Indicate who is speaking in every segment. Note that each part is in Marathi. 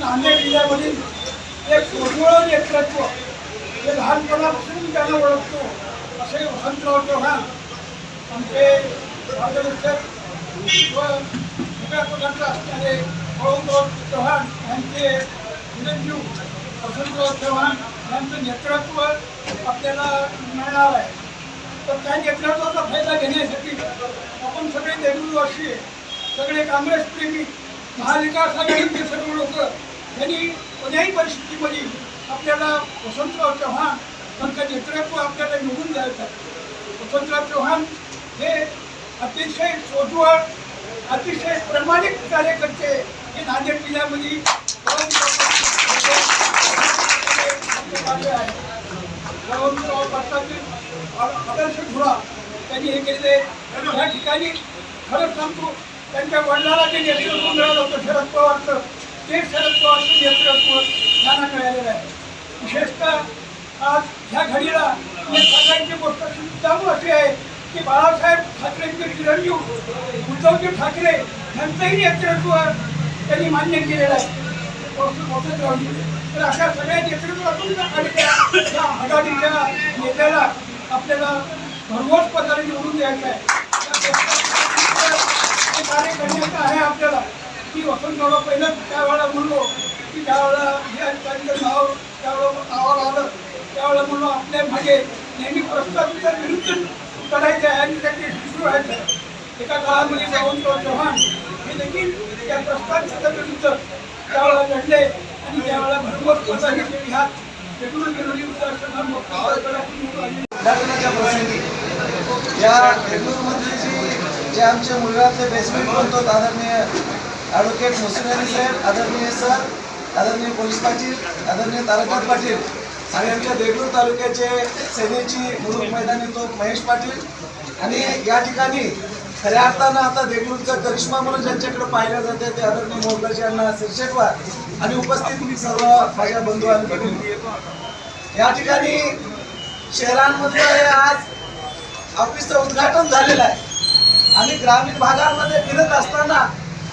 Speaker 1: Nanded जिल्ह्यामधील एक सोजवळ नेतृत्व जे लहानपणापासून त्यांना ओळखतो असे वसंतराव चव्हाण आमचे मार्गदर्शक असणारे पवनराव चव्हाण यांचे चिरंजीव वसंतराव चव्हाण यांचं नेतृत्व आपल्याला मिळणार आहे तर त्या नेतृत्वाचा फायदा घेण्यासाठी आपण सगळे देगलूरवासी सगळे काँग्रेस प्रेमी महाविकास आघाडीचे सर्व लोक यांनी कोणत्याही परिस्थितीमध्ये आपल्याला वसंतराव चव्हाण यांचं नेतृत्व आपल्याला निवडून द्यायचं आहे वसंतराव चव्हाण हे अतिशय सोज्वळ अतिशय प्रामाणिक कार्यकर्ते हे नांदेड जिल्ह्यामध्ये आहे आदर्श धुरा त्यांनी हे केले या ठिकाणी खरंच सांगतो त्यांच्या वडिलाला जे नेतृत्व मिळालं होतं शरद पवारचं ते शरद पवारचं नेतृत्व त्यांना मिळालेलं आहे. विशेषतः आज ह्या घडीला सगळ्यांची सांगायची गोष्ट सुद्धा अशी आहे की बाळासाहेब ठाकरेंचे चिरंजीव उद्धवजी ठाकरे यांचंही नेतृत्व त्यांनी मान्य केलेलं आहे. तर अशा सगळ्या नेतृत्वातून या आघाडीच्या नेत्याला आपल्याला भरघोस पदाने निवडून द्यायचं आहे. कार्य करण्याचं आहे आपल्याला. की वसंतराव पहिलं त्यावेळेला म्हणलो
Speaker 2: की ज्यावेळेला या त्यांचं नाव त्यावेळेला नावाला आलं. त्यावेळेला म्हणलो आपल्या मागे नेहमी प्रस्तावित विरुद्ध करायचे आहे आणि त्याचे शिशू आहेत एका काळामध्ये सावंतराव चव्हाण हे देखील त्या प्रस्तावित विरुद्ध त्यावेळेला लढले आणि त्यावेळेला भरपूर मतं घेतलेली ह्यात वेगवेगळ्या विरोधी विचारसरणा
Speaker 3: प्रसंगी या बेंगळूरमधले जी जे आमच्या मुलगाचे बेसमेंट बनतो आदरणीय ॲडव्होकेट मोसिन अली साहेब आदरणीय सर आदरणीय पोलीस पाटील आदरणीय तारकनाथ पाटील आणि आमच्या देगलूर तालुक्याचे सेनेची मुलूक मैदानी तो महेश पाटील. आणि या ठिकाणी खऱ्या अर्थानं आता देगलूरचा करिश्मा म्हणून ज्यांच्याकडे पाहिलं जाते ते आदरणीय मोगलाजी यांना सिरशेटवार आणि उपस्थित सर्व माझ्या बंधू या ठिकाणी शहरांमध्ये हे आज ऑफिसचं उद्घाटन झालेलं आहे. आणि ग्रामीण भागांमध्ये फिरत असताना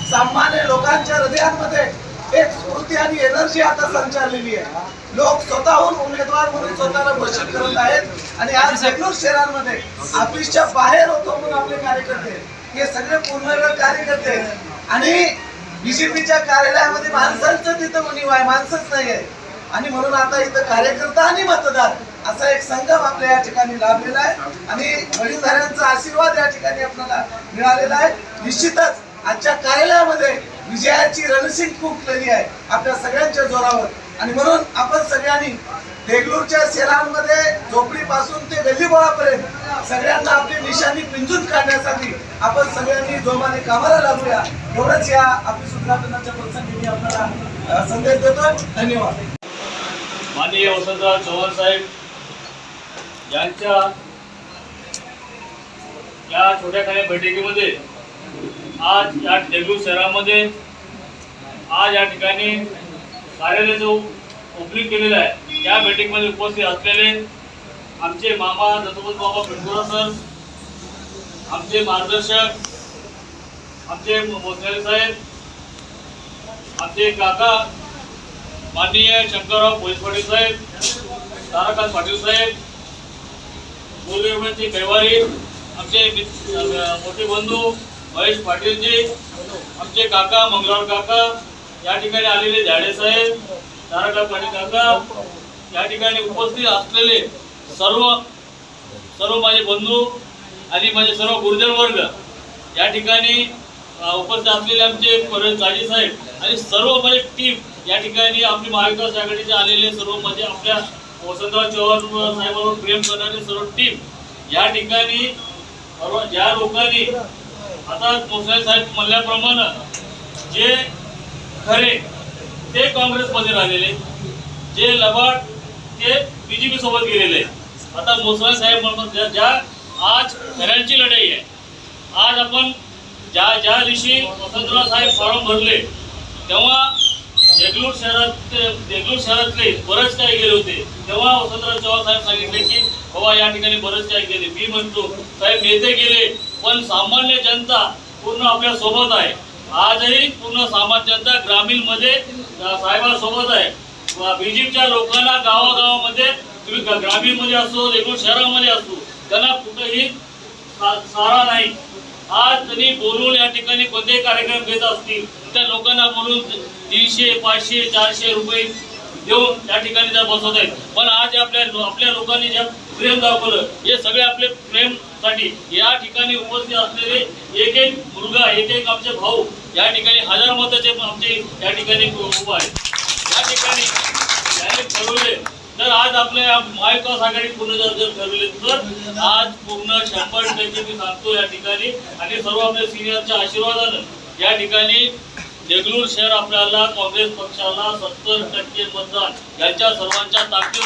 Speaker 3: सामान्य लोकांच्या हृदयांमध्ये एक स्फूर्ती आणि एनर्जी आता संचारलेली आहे. लोक स्वतःहून उमेदवार म्हणून स्वतःला घोषित करत आहेत. आणि आज बेंगलोर शहरांमध्ये ऑफिसच्या बाहेर होतो म्हणून आपले कार्यकर्ते. हे सगळे पूर्णवेळ कार्यकर्ते. आणि बीजेपीच्या कार्यालयामध्ये माणसांचं तिथं उणीव आहे माणसंच नाही आहे. आणि म्हणून आता इथं कार्यकर्ता आणि मतदार असा एक संगम आपल्या या ठिकाणी लाभलेला आहे. आणि वडीलधाऱ्यांचा आशीर्वाद या ठिकाणी आपल्याला मिळालेला आहे. निश्चितच आजच्या कार्यालयामध्ये विजयाची रणसिंग फुंकलेली आहे आपल्या सगळ्यांच्या जोरावर. आणि म्हणून आपण सगळ्यांनी देगलूरच्या शहरांमध्ये झोपडीपासून ते गल्लीबोळापर्यंत सगळ्यांना आपली निशाणी पिंजून काढण्यासाठी आपण सगळ्यांनी जोमाने कामाला लागूया. एवढंच या आपली सुद्धा प्रसंगी मी आपल्याला संदेश देतो धन्यवाद.
Speaker 4: माननीय वसंतराव चव्हाण साहेब यांच्या या छोट्याखान्या बैठकीमध्ये आज या देगलूर शहरामध्ये आज या ठिकाणी कार्यालय जो ओपनिंग केलेलं आहे या मीटिंगमध्ये उपस्थित असलेले आमचे मामा दत्तपत बाबा पिंटुरा सर आमचे मार्गदर्शक आमचे मोसले साहेब आमचे काका माननीय शंकरराव पोलीस पाटील साहेब ताराकांत पाटील साहेब बोलविमानचे कैवारी आमचे मोठे बंधू महेश पाटीलजी आमचे काका मंगळवार काका या ठिकाणी आलेले झाडे साहेब तारका पाटील काका या ठिकाणी उपस्थित असलेले सर्व सर्व माझे बंधू आणि माझे सर्व गुरुजन वर्ग या ठिकाणी उपस्थित असलेले आमचे परत काजी साहेब आणि सर्व माझे टीम या ठिकाणी आपली महाविकास आघाडीचे आलेले सर्व म्हणजे आपल्या वसंतराव चव्हाण साहेबांवर प्रेम करणारे सर्व टीम या ठिकाणी सर्व ज्या लोकांनी आता मोसळे साहेब म्हणल्याप्रमाणे जे खरे ते काँग्रेसमध्ये राहिलेले जे लबाड ते बीजेपी सोबत गेलेले. आता मोसळे साहेब म्हणतात ज्या- ज्या आज खऱ्यांची लढाई आहे आज आपण ज्या ज्या दिवशी वसंतराव साहेब फॉर्म भरले तेव्हा देगलूर शहरात देगलूर शहरातले बरेच काही गेले होते. तेव्हा वसंतराव चव्हाण साहेब सांगितले की बाबा या ठिकाणी बरेच काही गेले. मी म्हणतो साहेब नेते गेले पण सामान्य जनता पूर्ण आपल्यासोबत आहे. आजही पूर्ण सामान्य जनता ग्रामीणमध्ये साहेबांसोबत आहे. बीजेपीच्या लोकांना गावागावामध्ये तुम्ही ग्रामीणमध्ये असो एकूण शहरामध्ये असो त्यांना कुठेही सारा नाही. आज त्यांनी बोलून या ठिकाणी कोणतेही कार्यक्रम घेत असतील त्या लोकांना बोलून तीनशे पाचशे चारशे रुपये देऊन या ठिकाणी त्या बसवत आहेत. पण आज आपल्या आपल्या लोकांनी जे प्रेम दाखवलं हे सगळे आपले प्रेमसाठी या ठिकाणी उपस्थित असलेले एक एक मुलगा एक एक आमचे भाऊ या ठिकाणी हजार मताचे आमचे या ठिकाणी उभा आहे या ठिकाणी त्याने ठरवले तर आज आपल्या महाविकास आघाडी पूर्ण जर जर ठरवले. तर आज पूर्ण शंभर टक्के मी सांगतो या ठिकाणी. आणि सर्व आपल्या सिनियरच्या आशीर्वादानं या ठिकाणी देगलूर शहर आपल्याला काँग्रेस पक्षाला सत्तर टक्के मतदान यांच्या सर्वांच्या ताकदीवर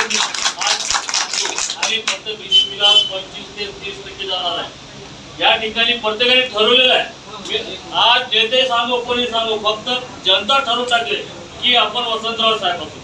Speaker 4: आणि फक्त बीजेपीला पंचवीस ते तीस टक्के जाणार आहे. या ठिकाणी प्रत्येकाने ठरवलेलं आहे. आज जे ते सांगू कोणी सांगू फक्त जनता ठरवून टाकले की आपण वसंतराव साहेब असू.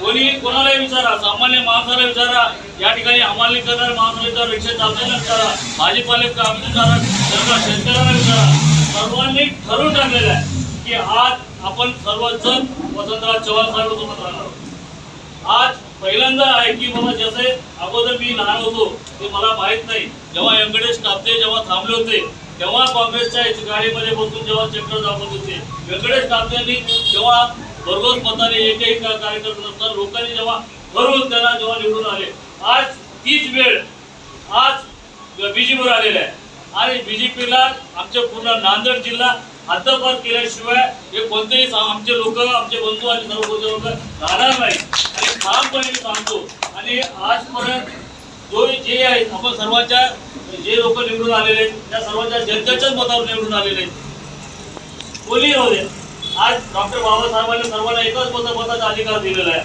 Speaker 4: कोणी कोणालाही विचारा सामान्य माणसाला विचारा या ठिकाणी हमाली करणारे माणसाला विचारा रिक्षा चालताना विचारा भाजीपाले काम शेतकऱ्यांना विचारा. सर्वांनी ठरवून टाकलेलं आहे की आज आपण सर्वजण वसंतराव चव्हाण साहेब सोबत राहणार आज पहिल्यांदा आहे की बाबा जसे अगोदर मी लहान होतो ते मला माहीत नाही. जेव्हा व्यंकटेश कापते जेव्हा थांबले होते तेव्हा काँग्रेसच्या गाडीमध्ये बसून जेव्हा चक्र दाखवत होते. व्यंकटेश कापतेंनी जेव्हा भरघोस मताने एकही का- कार्यकर्ता नसताना लोकांनी जेव्हा ठरवून त्यांना जेव्हा निवडून आले आज तीच वेळ आज बीजेपीवर आलेला आहे. आणि बीजेपीला आमच्या पूर्ण नांदेड जिल्हा हद्दपार केल्याशिवाय हे कोणतेही आमचे लोक आमचे बंधू आणि सर्व लोक राहणार नाही. आणि ठामपणे सांगतो. आणि आजपर्यंत जो जे आहेत आपण सर्वांच्या जे लोक निवडून आलेले आहेत त्या सर्वांच्या जनतेच्याच मतावर निवडून आलेले आहेत. कोणी राहू दे. आज डॉक्टर बाबासाहेबांनी सर्वांना एकच मत मताचा अधिकार दिलेला आहे.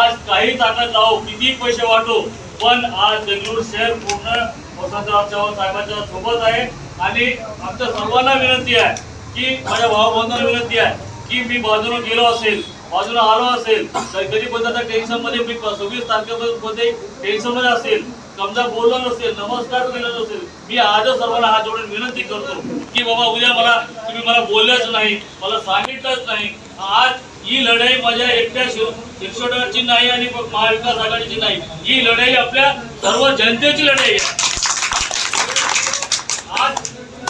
Speaker 4: आज काही ताकद लावो किती पैसे वाटो पण आज बेंगलोर शहर पूर्ण वसंतराव चव्हाण साहेबांच्या सोबत आहे. आणि आमच्या सर्वांना विनंती आहे की माझ्या भाऊ विनंती आहे की मी बाजूला गेलो असेल बाजूला आलो असेल तर कधी पण त्या टेन्शनमध्ये मी सव्वीस तारखेमध्ये टेन्शनमध्ये असेल समजा बोललो नसेल नमस्कार केला नसेल मी आजच सर्वांना हात जोडून विनंती करतो की बाबा उद्या मला तुम्ही मला बोललंच नाही मला सांगितलंच नाही. आज ही लढाई माझ्या एकट्या शिक्षणाची नाही आणि महाविकास आघाडीची नाही. ही लढाई आपल्या सर्व जनतेची लढाई आहे.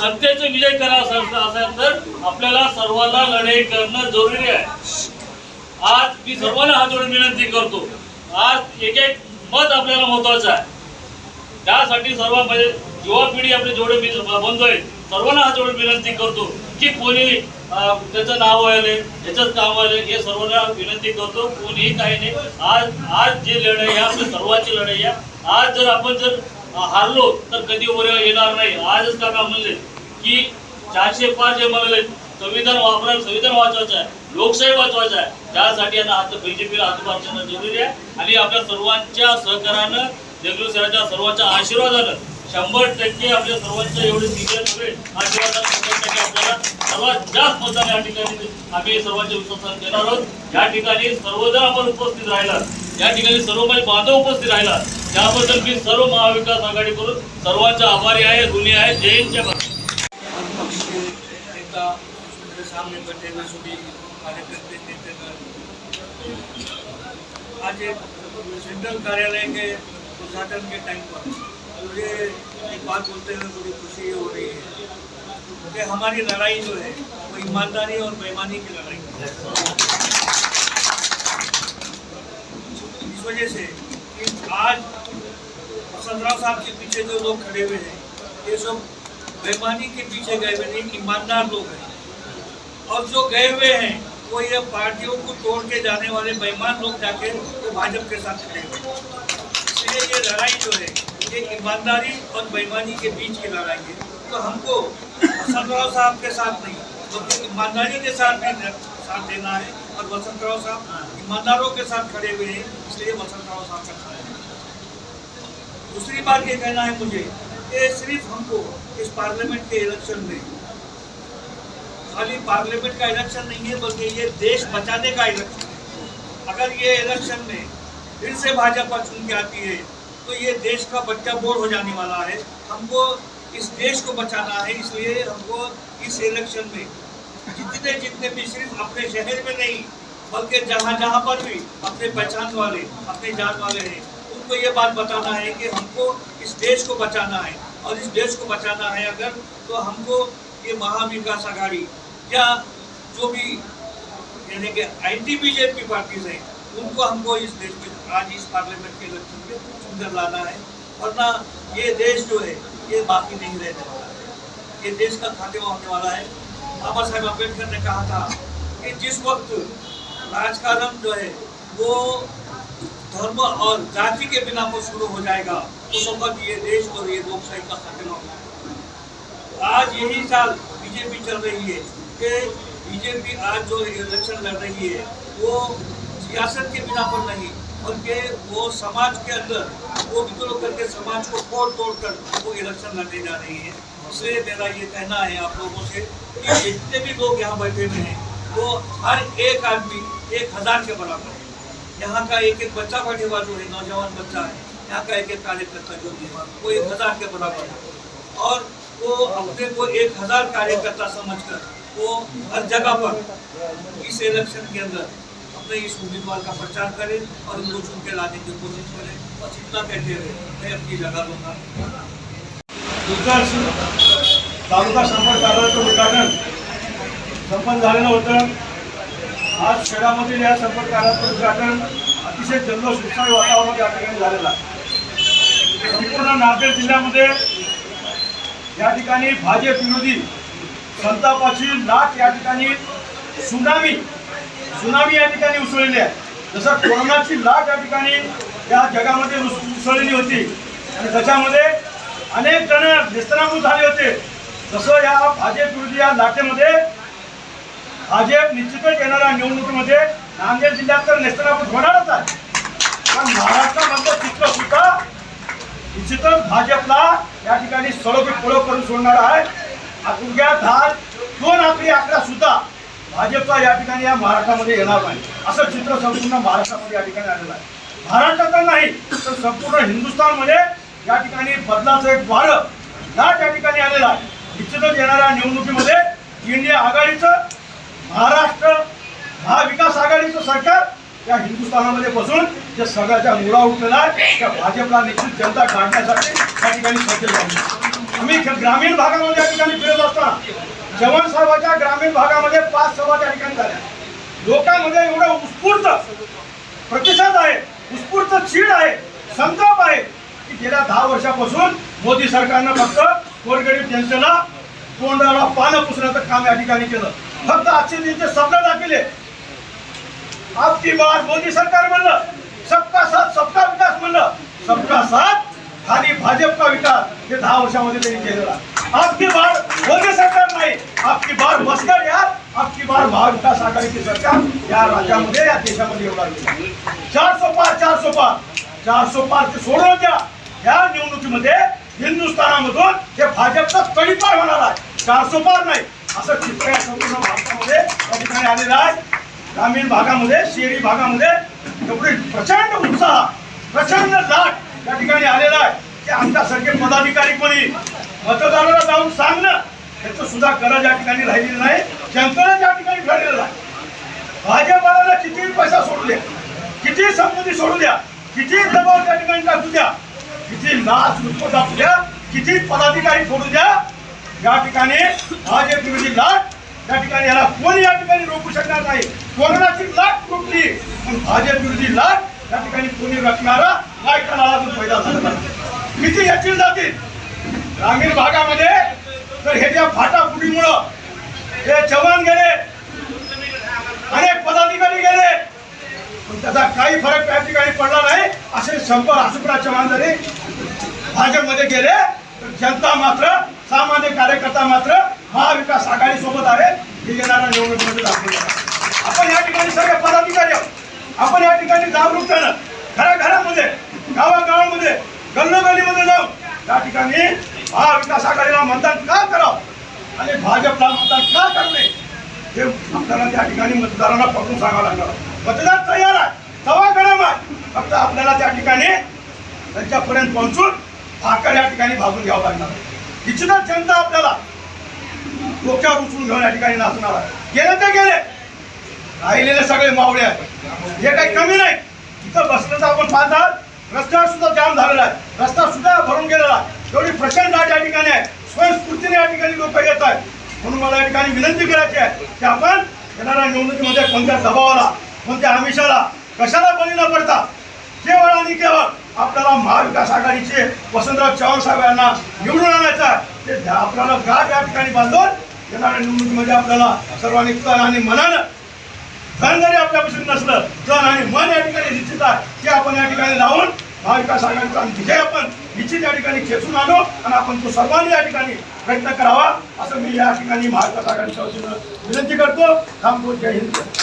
Speaker 4: सत्तेचा विजय करायचा असेल तर आपल्याला सर्वांना लढाई करणं जरुरी आहे. आज मी सर्वांना हात जोडून विनंती करतो. आज एक एक मत आपल्याला महत्वाचं आहे. त्यासाठी सर्व म्हणजे युवा पिढी आपले जेवढे बंद बंधू आहेत सर्वांना हात जोडून विनंती करतो की कोणी त्याचं नाव व्हायले त्याचंच काम व्हायले हे सर्वांना विनंती करतो. कोणीही काही नाही. आज आज जी लढाई आहे आपल्या सर्वांची लढाई आहे. आज जर आपण जर हारलो तर कधी वर येणार नाही. आजच काका म्हणले की चारशे पाच जे म्हणाले संविधान वापरायला संविधान वाचवायचं आहे. लोकशाही वाचवायचं आहे. त्यासाठी यांना हात बीजेपीला हातभार देणं जरुरी आहे. आणि आपल्या सर्वांच्या सहकार्यानं देगलूर सरांच्या सर्वांच्या आशीर्वादानं शंभर टक्के आपल्या सर्वांच्या एवढे सिनियर आशीर्वादानं शंभर टक्के आपल्याला सर्वात जास्त मतदान या ठिकाणी आम्ही सर्वांचे विश्वासन देणार आहोत. या ठिकाणी सर्वजण आपण उपस्थित राहिला या ठिकाणी सर्व माझे बांधव उपस्थित राहिला. त्याबद्दल मी सर्व महाविकास आघाडी करून सर्वांचा आभारी आहे गुन्हे आहे. जयंतच्या
Speaker 5: पक्ष आज एक सेंट्रल कार्यालय के उद्घाटन के टाइम पर मुझे एक बात बोलते हुए थोड़ी खुशी हो रही है कि हमारी लड़ाई जो है वो ईमानदारी और बेईमानी की लड़ाई है। वजह से आज वसंतराव साहब के पीछे जो लोग खड़े हुए हैं, ये सब बेमानी के पीछे गए हुए नहीं ईमानदार लोग हैं। और जो गए हुए हैं, वो ये पार्टियों को तोड़ के जाने वाले बेईमान लोग जाके वो भाजपा के साथ खड़े हुए इसलिए ये लड़ाई जो है, ये ईमानदारी और बेईमानी के बीच की लड़ाई है। तो हमको वसंतराव साहब के साथ नहीं, बल्कि ईमानदारी के साथ भी साथ देना है और वसंतराव साहब ईमानदारों के साथ खड़े हुए हैं, इसलिए वसंतराव साहब का साथ है। दूसरी बात ये कहना है मुझे कि सिर्फ़ हमको इस पार्लियामेंट के इलेक्शन में, खाली पार्लियामेंट का इलेक्शन नहीं है, बल्कि ये देश बचाने का इलेक्शन है। अगर ये इलेक्शन में फिर से भाजपा चुन के आती है तो ये देश का बच्चा बोर हो जाने वाला है। हमको इस देश को बचाना है, इसलिए हमको इस इलेक्शन में जितने जितने भी, सिर्फ़ अपने शहर में नहीं बल्कि जहाँ जहाँ पर भी अपने पहचान वाले, अपने जान वाले हैं, उनको ये बात बताना है कि हमको इस देश को बचाना है। और इस देश को बचाना है अगर तो हमको ये महाविकास आघाड़ी या जो भी, यानी कि एंटी बीजेपी पार्टीज़ हैं, उनको हमको इस देश में, आज इस पार्लियामेंट के इलेक्शन में सुंदर लाना है। वरना ये देश जो है, ये बाकी नहीं रहने वाला है। ये देश का खात्मा होने वाला है। बाबा साहेब अंबेडकर ने कहा था कि जिस वक्त राजकारण जो है, वो धर्म और जाति के बिना पर शुरू हो जाएगा। उस वक्त ये देश और ये लोकशाही का खात्मा होगा। आज यही साल बीजेपी चल रही है कि बीजेपी आज जो इलेक्शन लड़ रही है, वो सियासत के बिना पर नहीं, बल्कि वो समाज के अंदर, वो विद्रोह करके समाज को तोड़ तोड़ कर वो इलेक्शन लड़ने जा रही है। इसलिए मेरा ये कहना है आप लोगों से कि जितने भी लोग यहाँ बैठे हुए हैं वो हर एक आदमी एक हज़ार के बराबर है। यहाँ का एक एक बच्चा बैठे हुआ जो है, नौजवान बच्चा है, यहाँ का एक एक कार्यकर्ता जो है वो एक हज़ार के बराबर है। और वो अपने को एक हज़ार कार्यकर्ता समझकर वो हर जगह पर इस इलेक्शन के अंदर अपने इस उम्मीदवार का प्रचार करें और उनको चुन के लाने की कोशिश करें बस इतना कहते हुए मैं अपनी जगह लूँगा
Speaker 2: तालुका संपर्क कार्यालयाचं उद्घाटन संपन्न झालेलं होतं. आज शहरामधील या संपर्क कार्याचं उद्घाटन अतिशय जल्लोष उत्साही वातावरणात या ठिकाणी झालेलं आहे. संपूर्ण नांदेड जिल्ह्यामध्ये या ठिकाणी भाजप विरोधी संतापाची लाट या ठिकाणी सुनामी सुनामी या ठिकाणी उसळलेली आहे. जसं कोरोनाची लाट या ठिकाणी या जगामध्ये उसळलेली होती आणि त्याच्यामध्ये अनेक जण निस्तनाभूत झाले होते. तसं या भाजप विरोधी या लाटेमध्ये भाजप निश्चितच येणाऱ्या निवडणुकीमध्ये. नांदेड जिल्ह्यात तर नेस्तनाबूत होणारच आहे. पण महाराष्ट्रामधलं चित्र सुद्धा निश्चितच भाजपला या ठिकाणी सळो पळो करून सोडणार आहे. उद्या दहा दोन आकडी आकडा सुद्धा भाजपचा या ठिकाणी या महाराष्ट्रामध्ये येणार नाही. असं चित्र संपूर्ण महाराष्ट्रामध्ये या ठिकाणी आलेलं आहे. महाराष्ट्रात नाही तर संपूर्ण हिंदुस्थानमध्ये या ठिकाणी बदलाचं एक वारं लाट या ठिकाणी आलेलं आहे. निश्चितच येणाऱ्या निवडणुकीमध्ये. इंडिया आघाडीचं महाराष्ट्र महाविकास आघाडीचं सरकार या हिंदुस्थानामध्ये बसून जे सगळ्याच्या मुळा उठलेला आहे त्या भाजपला निश्चित जनता काढण्यासाठी या ठिकाणी सज्ज झाली आम्ही ग्रामीण भागामध्ये या ठिकाणी फिरत असताना जवान साहेबाच्या ग्रामीण भागामध्ये पाच सभा त्या ठिकाणी झाल्या. लोकांमध्ये एवढं उत्स्फूर्त प्रतिसाद आहे उत्स्फूर्त चीड आहे संताप आहे की गेल्या दहा वर्षापासून मोदी सरकारनं फक्त गोरगरीब जनतेला तोंडाला पानं पुसण्याचं काम या ठिकाणी केलं. फक्त आजचे दिवशी शब्द दाखवले. आपकी बार मोदी सरकार म्हणलं. सबका साथ सबका विकास म्हणलं. सबका साथ आणि भाजपचा विकास. हे दहा वर्षामध्ये त्यांनी केलेला. आपकी बार मोदी सरकार नाही. आपकी बार मस्कर यार. आपकी बार महाविकास आघाडीची सरकार या राज्यामध्ये या देशामध्ये एवढा चार सो पार चार सो पार चार सो पार ते सोडून द्या. या निवडणुकीमध्ये हिंदुस्थानामधून हे भाजपचा तडीपार होणार आहे चार सो पार नाही. असं चित्र संपूर्ण भारतामध्ये त्या ठिकाणी आलेलं आहे. ग्रामीण भागामध्ये शहरी भागामध्ये एवढे प्रचंड उत्साह प्रचंड लाट या ठिकाणी आलेला आहे. की आमच्यासारखे पदाधिकारी कोणी मतदाराला जाऊन सांगणं याचं सुद्धा गरज या ठिकाणी राहिलेली नाही. जनतेने त्या ठिकाणी ठरलेलं आहे. भाजपाला किती पैसा सोडू द्या किती संपत्ती सोडू द्या किती दबाव त्या ठिकाणी टाकू द्या किती लाच लुचपत दाखवू द्या किती पदाधिकारी सोडू द्या या ठिकाणी भाजप विरोधी म्हणजे लाट या ठिकाणी याला कोणी या ठिकाणी रोखू शकणार नाही? कोरोनाची लाट रोखली पण भाजप विरोधी लाट या ठिकाणी कोणी रोखणारा नाही करणारा पैदा झाला किती याची जातील? ग्रामीण भागामध्ये तर हे ज्या फाटाफुटीमुळं हे जवान गेले अनेक पदाधिकारी गेले. पण त्याचा काही फरक त्या ठिकाणी पडला नाही. असे शंभर आसुपरा चव्हाण जरी भाजपमध्ये गेले. तर जनता मात्र सामान्य कार्यकर्ता मात्र महाविकास आघाडी सोबत आहे. हे येणाऱ्या निवडणुकीमध्ये दाखवले आपण या ठिकाणी सगळे पदाधिकारी आहोत. आपण या ठिकाणी जागरूकतेनं घराघरामध्ये गावागावामध्ये गल्लोगल्लीमध्ये जाऊन त्या ठिकाणी महाविकास आघाडीला मतदान का करावं? आणि भाजपला मतदान का करू नये हे आपल्याला त्या ठिकाणी मतदारांना पकडून सांगावं लागणार. मतदार तयार आहे. तवा गरम आहे. फक्त आपल्याला त्या ठिकाणी त्यांच्यापर्यंत पोहोचून भाकर या ठिकाणी भागून घ्यावं लागणार. आहे. जनता आपल्याला डोक्यावर उचलून घेऊन या ठिकाणी नाचणार आहे. गेले ते गेले. राहिलेले सगळे मावळे आहेत. हे काही कमी नाही. तिथं बसण्याचं आपण पाहतात. रस्त्यावर सुद्धा जाम झालेला आहे. रस्ता सुद्धा भरून गेलेला आहे. एवढी प्रचंड या ठिकाणी आहे. स्वयंस्फूर्तीने या ठिकाणी लोक येत आहेत. म्हणून मला या ठिकाणी विनंती करायची आहे की आपण येणाऱ्या निवडणुकीमध्ये कोणत्या दबावाला कोणत्या आमिषाला कशाला बळी न पडता केवळ आणि केवळ आपल्याला महाविकास आघाडीचे वसंतराव चव्हाण साहेब यांना निवडून आणायचा आहे. ते आपल्याला गाठ या ठिकाणी बांधून येणाऱ्या निवडणुकीमध्ये आपल्याला सर्वांनी तन आणि मनानं धन जरी आपल्यापासून नसलं तन आणि मन या ठिकाणी निश्चित आहे. ते आपण या ठिकाणी लावून महाविकास आघाडीचा विजय आपण निश्चित या ठिकाणी खेचून आणू आणि आपण तो सर्वांनी या ठिकाणी प्रयत्न करावा असं मी या ठिकाणी महाविकास आघाडीच्या वतीनं विनंती करतो. थांबतो जय हिंद.